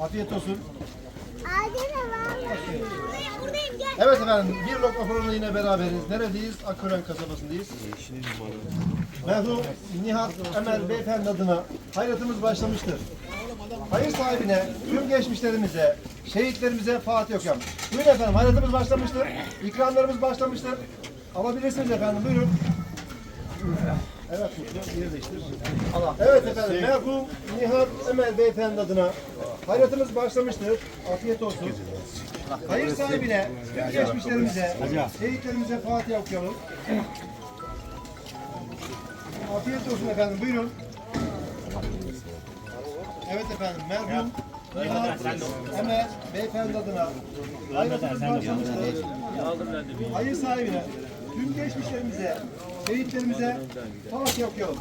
Afiyet olsun. Evet efendim, bir lokma programında yine beraberiz. Neredeyiz? Akkören kasabasındayız. Merhum Nihat Emel Beyefendi adına hayratımız başlamıştır. Hayır sahibine, tüm geçmişlerimize, şehitlerimize Fatih okuyalım. Buyurun efendim, hayratımız başlamıştır. İkramlarımız başlamıştır. Alabilirsiniz efendim, buyurun. Evet, lütfen yer değiştir. Evet efendim, merhum Nihat Emel Beyefendi adına hayratımız başlamıştır. Afiyet olsun. Hayır sahibine, tüm geçmişlerimize, şehitlerimize Fatiha okuyalım. Afiyet olsun efendim, buyurun. Evet efendim, merhum Nihat Emel Beyefendi adına hayratımız başlamıştır. Hayır sahibine, tüm geçmişlerimize, şehitlerimize Fatiha okuyalım.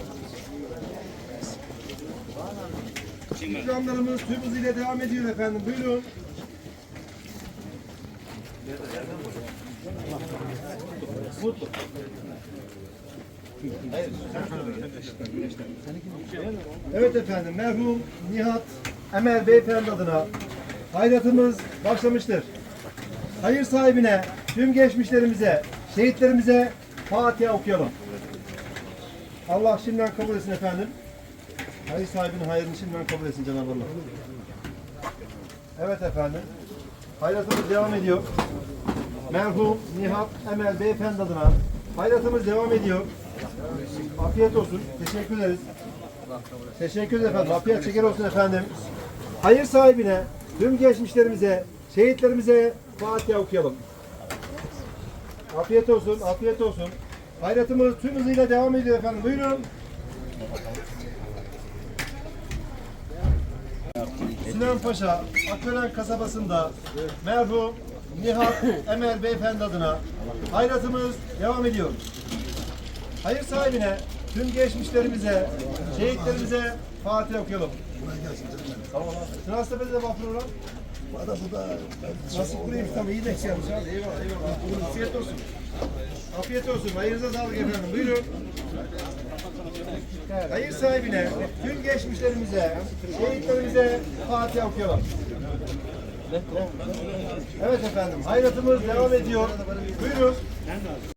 İkramlarımız tüm hızıyla devam ediyor efendim, buyurun. Evet efendim, merhum Nihat Emel Beyefendi adına hayratımız başlamıştır. Hayır sahibine, tüm geçmişlerimize, şehitlerimize Fatiha okuyalım. Allah şimdiden kabul etsin efendim. Hayır sahibinin hayrını şimdiden kabul etsin Cenab-ı Allah. Evet efendim. Hayratımız devam ediyor. Merhum Nihat Emel Beyefendi adına hayratımız devam ediyor. Afiyet olsun. Teşekkür ederiz. Teşekkür ederim efendim. Afiyet şeker olsun efendim. Hayır sahibine, tüm geçmişlerimize, şehitlerimize Fatiha okuyalım. Afiyet olsun, afiyet olsun. Hayratımız tüm hızıyla devam ediyor efendim. Buyurun. Sinan Paşa, Akören kasabasında merhum Nihat Emel Beyefendi adına hayratımız devam ediyor. Hayır sahibine, tüm geçmişlerimize, şehitlerimize Fatiha okuyalım. Sivas Tepe'de de vapur olan. Nasıl kurayım? Tabii iyi denk gelmiş abi. Eyvallah eyvallah. Afiyet olsun. Afiyet olsun. Hayırınıza sağlık efendim. Buyurun. Hayır sahibine, tüm geçmişlerimize, şehitlerimize Fatiha okuyalım. Evet efendim. Hayratımız devam ediyor. Buyurun.